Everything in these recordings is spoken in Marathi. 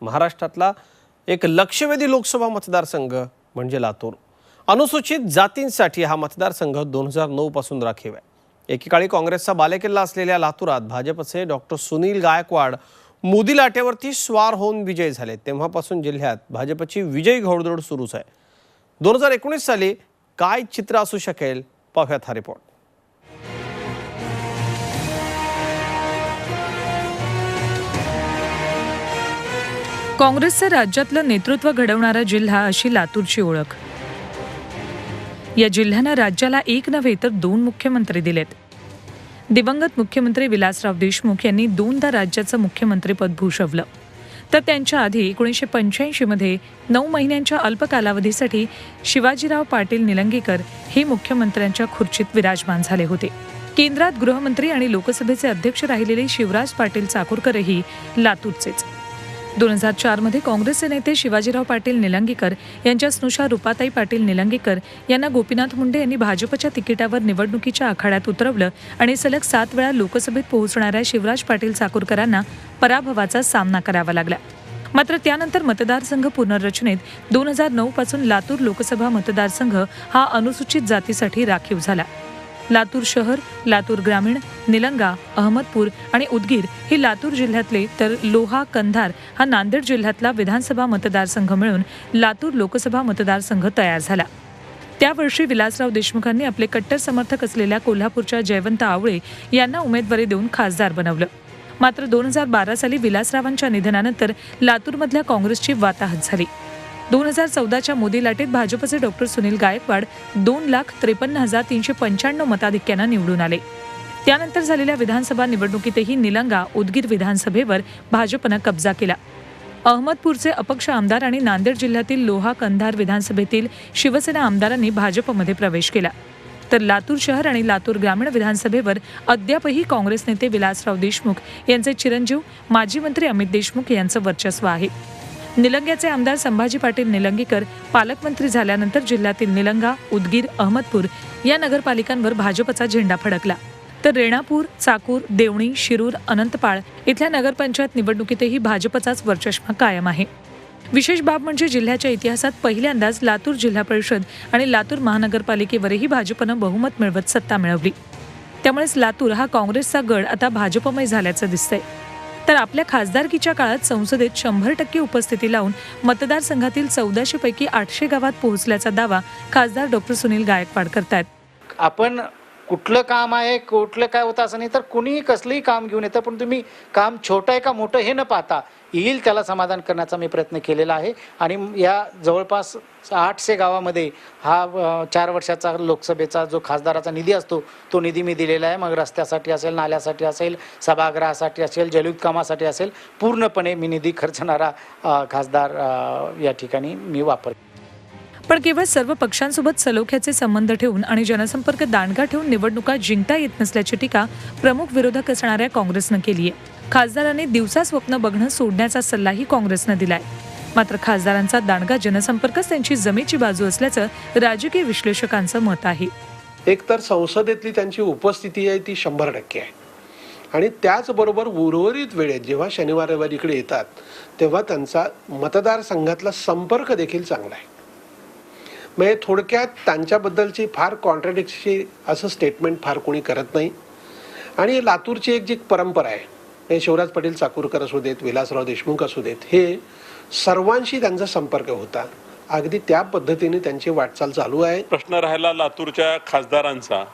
महाराष्ट्रातला एक लक्षवेधी लोकसभा मतदारसंघ म्हणजे लातूर. अनुसूचित जातींसाठी हा मतदारसंघ दोन हजार नऊपासून राखीव आहे. एकेकाळी काँग्रेसचा बालेकिल्ला असलेल्या लातूरात भाजपचे डॉक्टर सुनील गायकवाड मोदी लाटेवरती स्वार होऊन विजय झाले. तेव्हापासून जिल्ह्यात भाजपची विजयी घोडदौड सुरूच आहे. दोन हजार एकोणीस साली काय चित्र असू शकेल? पाहूयात हा रिपोर्ट काँग्रेसचं राज्यातलं नेतृत्व घडवणारा जिल्हा अशी लातूरची ओळख. या जिल्ह्यानं राज्याला एक नव्हे तर दोन मुख्यमंत्री दिलेत. दिवंगत मुख्यमंत्री विलासराव देशमुख यांनी दोनदा राज्याचं मुख्यमंत्रीपद भूषवलं. तर त्यांच्या आधी एकोणीसशे पंच्याऐंशीमध्ये नऊ महिन्यांच्या अल्प कालावधीसाठी शिवाजीराव पाटील निलंगेकर हे मुख्यमंत्र्यांच्या खुर्चीत विराजमान झाले होते. केंद्रात गृहमंत्री आणि लोकसभेचे अध्यक्ष राहिलेले शिवराज पाटील चाकूरकरही लातूरचेच. दोन हजार चारमध्ये काँग्रेसचे नेते शिवाजीराव पाटील निलंगेकर यांच्या स्नुषा रुपाताई पाटील निलंगेकर यांना गोपीनाथ मुंडे यांनी भाजपच्या तिकिटावर निवडणुकीच्या आखाड्यात उतरवलं आणि सलग सात वेळा लोकसभेत पोहोचणाऱ्या शिवराज पाटील चाकूरकरांना पराभवाचा सामना करावा लागला. मात्र त्यानंतर मतदारसंघ पुनर्रचनेत दोन हजार नऊ पासून लातूर लोकसभा मतदारसंघ हा अनुसूचित जातीसाठी राखीव झाला. लातूर शहर लातूर ग्रामीण निलंगा अहमदपूर आणि उदगीर हे लातूर जिल्ह्यातले तर लोहा कंधार हा नांदेड जिल्ह्यातला विधानसभा मतदारसंघ मिळून लातूर लोकसभा मतदारसंघ तयार झाला. त्यावर्षी विलासराव देशमुखांनी आपले कट्टर समर्थक असलेल्या कोल्हापूरच्या जयवंत आवळे यांना उमेदवारी देऊन खासदार बनवलं. मात्र दोन हजार बारा साली विलासरावांच्या निधनानंतर लातूरमधल्या काँग्रेसची वाताहत झाली. दोन हजार चौदाच्या मोदी लाटेत भाजपचे डॉक्टर सुनील गायकवाड दोन लाख त्रेपन्न हजार तीनशे पंच्याण्णव मताधिक्यानं निवडून आले. त्यानंतर झालेल्या विधानसभा निवडणुकीतही निलंगा उदगीर विधानसभेवर भाजपनं कब्जा केला. अहमदपूरचे अपक्ष आमदार आणि नांदेड जिल्ह्यातील लोहा कंधार विधानसभेतील शिवसेना आमदारांनी भाजपमध्ये प्रवेश केला. तर लातूर शहर आणि लातूर ग्रामीण विधानसभेवर अद्यापही काँग्रेस नेते विलासराव देशमुख यांचे चिरंजीव माजी मंत्री अमित देशमुख यांचं वर्चस्व आहे. निलंग्याचे आमदार संभाजी पाटील निलंगेकर पालकमंत्री झाल्यानंतर जिल्ह्यातील निलंगा उदगीर अहमदपूर या नगरपालिकांवर भाजपचा झेंडा फडकला. तर रेणापूर चाकूर देवणी शिरूर अनंतपाळ इथल्या नगरपंचायत निवडणुकीतही भाजपचाच वर्चस्व कायम आहे. विशेष बाब म्हणजे जिल्ह्याच्या इतिहासात पहिल्यांदाच लातूर जिल्हा परिषद आणि लातूर महानगरपालिकेवरही भाजपनं बहुमत मिळवत सत्ता मिळवली. त्यामुळेच लातूर हा काँग्रेसचा गड आता भाजपमय झाल्याचं दिसतंय. तर आपल्या खासदारकीच्या काळात संसदेत शंभर टक्के उपस्थिती लावून मतदारसंघातील चौदाशे पैकी आठशे गावात पोहोचल्याचा दावा खासदार डॉक्टर सुनील गायकवाड करतायत. आपण कुठलं काम आहे कुठलं काय होतं असं नाही तर कुणीही कसलंही काम घेऊन येतं पण तुम्ही काम छोटं आहे का मोठं हे न पाहता येईल त्याला समाधान करण्याचा मी प्रयत्न केलेला आहे. आणि या जवळपास आठशे गावामध्ये हा चार वर्षाचा लोकसभेचा जो खासदाराचा निधी असतो तो निधी मी दिलेला आहे. मग रस्त्यासाठी असेल नाल्यासाठी असेल सभागृहासाठी असेल जलयुक्त कामासाठी असेल पूर्णपणे मी निधी खर्चणारा खासदार या ठिकाणी मी वापर पण केवळ सर्व पक्षांसोबत सलोख्याचे संबंध ठेवून आणि जनसंपर्क दांडगा ठेवून निवडणुका जिंकता येत नसल्याची टीका प्रमुख विरोधक असणाऱ्या काँग्रेसनं केली आहे. खासदारांनी दिवसा स्वप्न बघणं सोडण्याचा सल्लाही काँग्रेसनं दिलाय. मात्र खासदारांचा दांडगा जनसंपर्कच त्यांची जमेची बाजू असल्याचं राजकीय विश्लेषकांचं मत आहे. एकतर संसदेतली त्यांची उपस्थिती आहे ती शंभर टक्के आहे. आणि त्याचबरोबर उर्वरित वेळेत जेव्हा शनिवार रविवार इकडे येतात तेव्हा त्यांचा मतदारसंघातला संपर्क देखील चांगला आहे. म्हणजे थोडक्यात त्यांच्याबद्दलची फार कॉन्ट्रडिक्टची असं स्टेटमेंट फार कोणी करत नाही. आणि लातूरची एक जी परंपरा आहे म्हणजे शिवराज पाटील चाकूरकर असू देत विलासराव देशमुख असू देत हे सर्वांशी त्यांचा संपर्क होता. अगदी त्या पद्धतीने त्यांची वाटचाल चालू आहे. प्रश्न राहिला लातूरच्या खासदारांचा.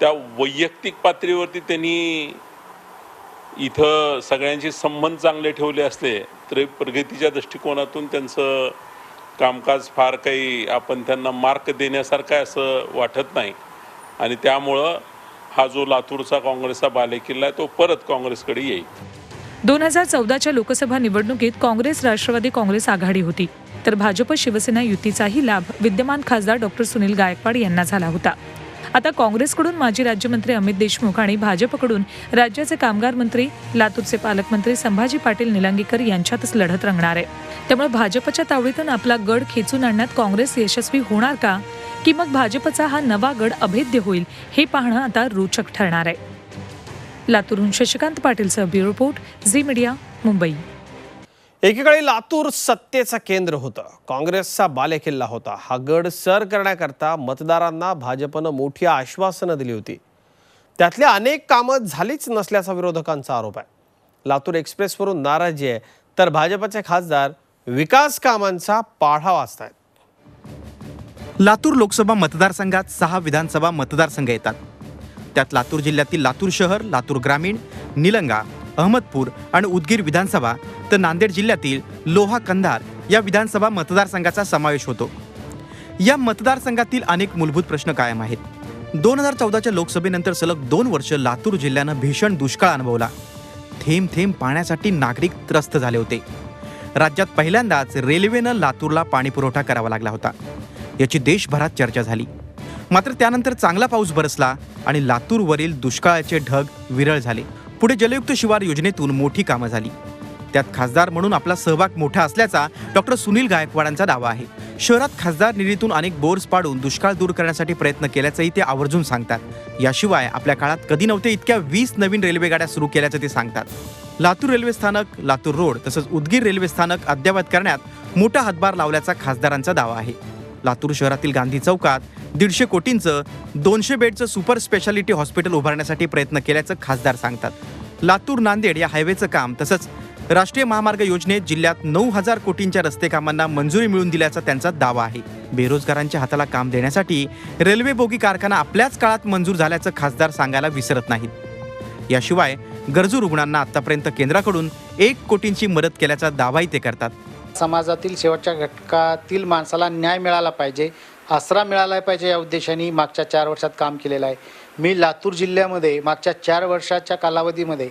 त्या वैयक्तिक पातळीवरती त्यांनी इथं सगळ्यांशी संबंध चांगले ठेवले असले तरी प्रगतीच्या दृष्टिकोनातून त्यांचं कामकाज फार काही आपण त्यांना मार्क देण्यासारखं आहे असं वाटत नाही. आणि त्यामुळं हा जो लातूरचा काँग्रेसचा बालेकिल्ला आहे तो परत काँग्रेसकडे येईल. दोन हजार चौदाच्या लोकसभा निवडणुकीत काँग्रेस राष्ट्रवादी काँग्रेस आघाडी होती. तर भाजप शिवसेना युतीचाही लाभ विद्यमान खासदार डॉक्टर सुनील गायकवाड यांना झाला होता. आता काँग्रेसकडून माजी राज्यमंत्री अमित देशमुख आणि भाजपकडून राज्याचे कामगार मंत्री लातूरचे पालकमंत्री संभाजी पाटील निलंगेकर यांच्यातच लढत रंगणार आहे. त्यामुळे भाजपच्या तावडीतून आपला गड खेचून आणण्यात काँग्रेस यशस्वी होणार का? की मग भाजपचा हा नवा गड अभेद्य होईल हे पाहणं आता रोचक ठरणार आहे. लातूरहून Shashikant पाटीलसह bureau report Zee media Mumbai. एकीकडे लातूर सत्तेचं केंद्र होतं. काँग्रेसचा बालेकिल्ला होता. हा गड सर करण्याकरता मतदारांना भाजपनं मोठी आश्वासनं दिली होती. त्यातली अनेक कामं झालीच नसल्याचा विरोधकांचा आरोप आहे. लातूर एक्सप्रेसवरून नाराजी आहे. तर भाजपचे खासदार विकास कामांचा पाढा वाचतायत. लातूर लोकसभा मतदारसंघात सहा विधानसभा मतदारसंघ येतात. त्यात लातूर जिल्ह्यातील लातूर शहर लातूर ग्रामीण निलंगा अहमदपूर आणि उदगीर विधानसभा तर नांदेड जिल्ह्यातील लोहा कंधार या विधानसभा मतदारसंघाचा समावेश होतो. या मतदारसंघातील अनेक मूलभूत प्रश्न कायम आहेत. दोन हजार चौदाच्या लोकसभेनंतर सलग दोन वर्ष लातूर जिल्ह्यानं भीषण दुष्काळ अनुभवला. थेंब थेंब पाण्यासाठी नागरिक त्रस्त झाले होते. राज्यात पहिल्यांदाच रेल्वेनं लातूरला पाणीपुरवठा करावा लागला होता. याची देशभरात चर्चा झाली. मात्र त्यानंतर चांगला पाऊस बरसला आणि लातूरवरील दुष्काळाचे ढग विरळ झाले. पुढे जलयुक्त शिवार योजनेतून मोठी कामं झाली. त्यात खासदार म्हणून आपला सहभाग मोठा असल्याचा डॉक्टर सुनील गायकवाडांचा दावा आहे. शहरात खासदार निधीतून अनेक बोर्स पाडून दुष्काळ दूर करण्यासाठी प्रयत्न केल्याचंही ते आवर्जून सांगतात. याशिवाय आपल्या काळात कधी नव्हते इतक्या वीस नवीन रेल्वे गाड्या सुरू केल्याचं ते सांगतात. लातूर रेल्वे स्थानक लातूर रोड तसंच उदगीर रेल्वे स्थानक अद्ययावत करण्यात मोठा हातभार लावल्याचा खासदारांचा दावा आहे. लातूर शहरातील गांधी चौकात दीडशे कोटींचं दोनशे बेडचं सुपर स्पेशालिटी हॉस्पिटल उभारण्यासाठी प्रयत्न केल्याचं खासदार सांगतात. लातूर नांदेड या हायवेचं काम तसंच राष्ट्रीय महामार्ग योजनेत जिल्ह्यात नऊ हजार कोटींच्या रस्ते कामांना मंजुरी मिळून दिल्याचा त्यांचा दावा आहे. बेरोजगारांच्या हाताला काम देण्यासाठी रेल्वे बोगी कारखाना आपल्याच काळात मंजूर झाल्याचं खासदार सांगायला विसरत नाहीत. याशिवाय गरजू रुग्णांना आतापर्यंत केंद्राकडून एक कोटींची मदत केल्याचा दावाही ते करतात. समाजातील शेवटच्या घटकातील माणसाला न्याय मिळाला पाहिजे आसरा मिळाला पाहिजे या उद्देशाने मागच्या चार वर्षात काम केलेलं आहे. मी लातूर जिल्ह्यामध्ये मागच्या चार वर्षाच्या कालावधीमध्ये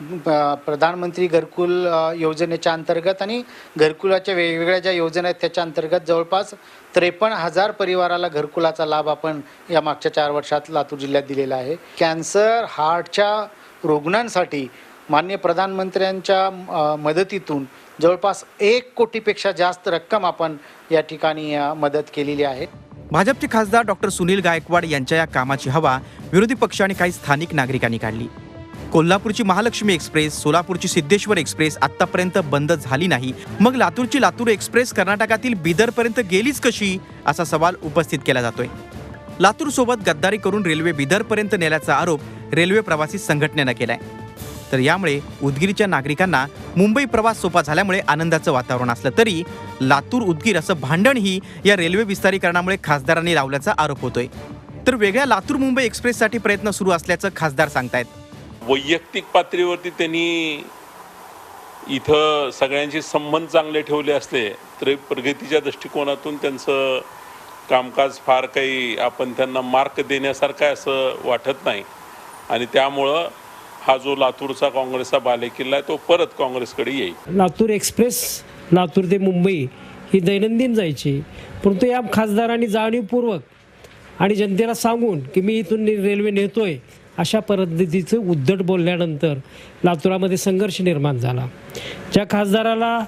प्रधानमंत्री घरकुल योजनेच्या अंतर्गत आणि घरकुलाच्या वेगवेगळ्या ज्या योजना आहेत त्याच्या अंतर्गत जवळपास त्रेपन्न हजार परिवाराला घरकुलाचा लाभ आपण या मागच्या चार वर्षात लातूर जिल्ह्यात दिलेला आहे. कॅन्सर हार्टच्या रुग्णांसाठी मान्य प्रधानमंत्र्यांच्या मदतीतून जवळपास एक कोटीपेक्षा जास्त रक्कम आपण या ठिकाणी मदत केलेली आहे. भाजपचे खासदार डॉक्टर सुनील गायकवाड यांच्या या कामाची हवा विरोधी पक्ष आणि काही स्थानिक नागरिकांनी काढली. कोल्हापूरची महालक्ष्मी एक्सप्रेस सोलापूरची सिद्धेश्वर एक्सप्रेस आतापर्यंत बंद झाली नाही. मग लातूरची लातूर एक्सप्रेस कर्नाटकातील बिदरपर्यंत गेलीच कशी? असा सवाल उपस्थित केला जातोय. लातूर सोबत गद्दारी करून रेल्वे बिदरपर्यंत नेल्याचा आरोप रेल्वे प्रवासी संघटनेनं केलाय. तर यामुळे उदगीरच्या नागरिकांना मुंबई प्रवास सोपा झाल्यामुळे आनंदाचं वातावरण असलं तरी लातूर उदगीर असं भांडणही या रेल्वे विस्तारीकरणामुळे खासदारांनी लावल्याचा आरोप होतोय. तर वेगळ्या लातूर मुंबई एक्सप्रेससाठी प्रयत्न सुरू असल्याचं खासदार सांगतायत. वैयक्तिक पातळीवरती त्यांनी इथं सगळ्यांशी संबंध चांगले ठेवले असले तरी प्रगतीच्या दृष्टिकोनातून त्यांचं कामकाज फार काही आपण त्यांना मार्क देण्यासारखं असं वाटत नाही. आणि त्यामुळं हा जो लातूरचा काँग्रेसचा बालेकिल्ला आहे तो परत काँग्रेसकडे येईल. लातूर एक्सप्रेस लातूर ते मुंबई ही दैनंदिन जायची. परंतु या खासदारांनी जाणीवपूर्वक आणि जनतेला सांगून की मी इथून रेल्वे नेतोय अशा पद्धतीचं उद्धट बोलल्यानंतर लातूरामध्ये संघर्ष निर्माण झाला. ज्या खासदाराला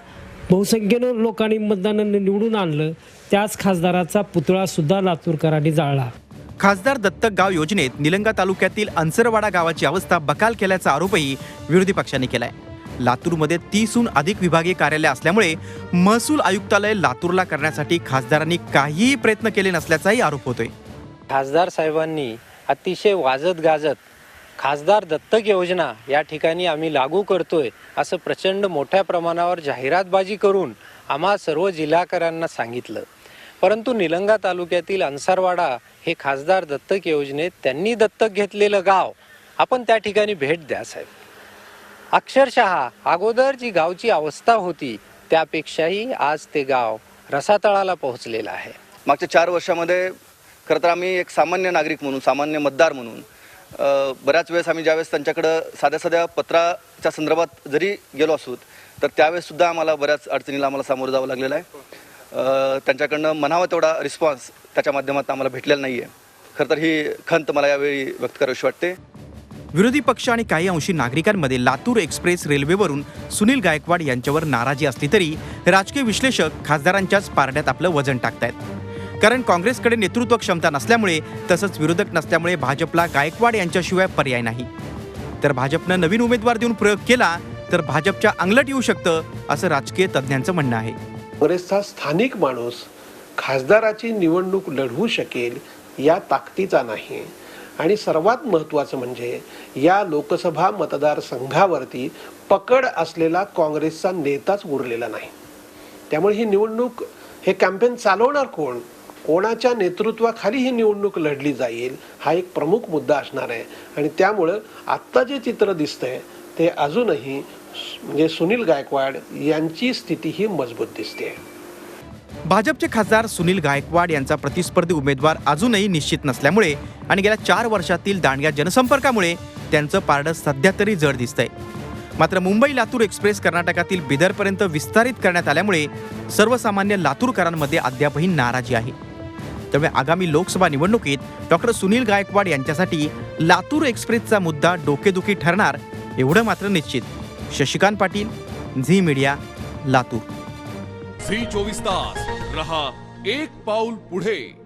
बहुसंख्येनं लोकांनी मतदानानं निवडून आणलं त्याच खासदाराचा पुतळासुद्धा लातूरकरांनी जाळला. खासदार दत्तक गाव योजनेत निलंगा तालुक्यातील अंसरवाडा गावाची अवस्था बकाल केल्याचा आरोपही विरोधी पक्षांनी केलाय. लातूरमध्ये तीसहून अधिक विभागीय कार्यालय असल्यामुळे महसूल आयुक्तालय लातूरला करण्यासाठी खासदारांनी काहीही प्रयत्न केले नसल्याचाही आरोप होतोय. खासदार साहेबांनी अतिशय वाजत गाजत खासदार दत्तक योजना या ठिकाणी आम्ही लागू करतोय असं प्रचंड मोठ्या प्रमाणावर जाहिरातबाजी करून आम्हा सर्व जिल्हाकरांना सांगितलं. परंतु निलंगा तालुक्यातील अन्सारवाडा हे खासदार दत्तक योजनेत त्यांनी दत्तक घेतलेलं गाव. आपण त्या ठिकाणी भेट द्या साहेब. अक्षरशः अगोदर जी गावची अवस्था होती त्यापेक्षाही आज ते गाव रसातळाला पोहोचलेलं आहे. मागच्या चार वर्षामध्ये खरं तर आम्ही एक सामान्य नागरिक म्हणून सामान्य मतदार म्हणून बऱ्याच वेळेस आम्ही ज्यावेळेस त्यांच्याकडं साध्या साध्या पत्राच्या संदर्भात जरी गेलो असोत तर त्यावेळेससुद्धा आम्हाला बऱ्याच अडचणीला आम्हाला सामोरं जावं लागलेलं आहे. त्यांच्याकडनं म्हणावा तेवढा रिस्पॉन्स त्याच्या माध्यमातून आम्हाला भेटलेला नाही आहे खरं तर ही खंत मला यावेळी व्यक्त करावीशी वाटते. विरोधी पक्ष आणि काही अंशी नागरिकांमध्ये लातूर एक्सप्रेस रेल्वेवरून सुनील गायकवाड यांच्यावर नाराजी असली तरी राजकीय विश्लेषक खासदारांच्याच पारड्यात आपलं वजन टाकतायत. कारण काँग्रेसकडे नेतृत्व क्षमता नसल्यामुळे तसंच विरोधक नसल्यामुळे भाजपला गायकवाड यांच्याशिवाय पर्याय नाही. तर भाजपनं नवीन उमेदवार देऊन प्रयोग केला तर भाजपच्या अंगलट येऊ शकतं असं राजकीय तज्ज्ञांचं म्हणणं आहे. काँग्रेसचा स्थानिक माणूस खासदाराची निवडणूक लढवू शकेल या ताकदीचा नाही. आणि सर्वात महत्त्वाचं म्हणजे या लोकसभा मतदारसंघावरती पकड असलेला काँग्रेसचा नेताच उरलेला नाही. त्यामुळे ही निवडणूक हे कॅम्पेन चालवणार कोण? कोणाच्या नेतृत्वाखाली ही निवडणूक लढली जाईल हा एक प्रमुख मुद्दा असणार आहे. आणि त्यामुळं आत्ता जे चित्र दिसतंय ते अजूनही सु- म्हणजे सुनील गायकवाड यांची स्थिती ही मजबूत दिसते भाजपचे खासदार सुनील गायकवाड यांचा प्रतिस्पर्धी उमेदवार अजूनही निश्चित नसल्यामुळे आणि गेल्या चार वर्षातील दांडग्या जनसंपर्कामुळे त्यांचं पारडं सध्या तरी जड दिसतंय. मात्र मुंबई लातूर एक्सप्रेस कर्नाटकातील बिदरपर्यंत विस्तारित करण्यात आल्यामुळे सर्वसामान्य लातूरकरांमध्ये अद्यापही नाराजी आहे. त्यामुळे आगामी लोकसभा निवडणुकीत डॉक्टर सुनील गायकवाड यांच्यासाठी लातूर एक्सप्रेसचा मुद्दा डोकेदुखी ठरणार एवढं मात्र निश्चित. Shashikant Patil Zee media Latur. Zee चोवीस तास. रहा एक पाऊल पुढे.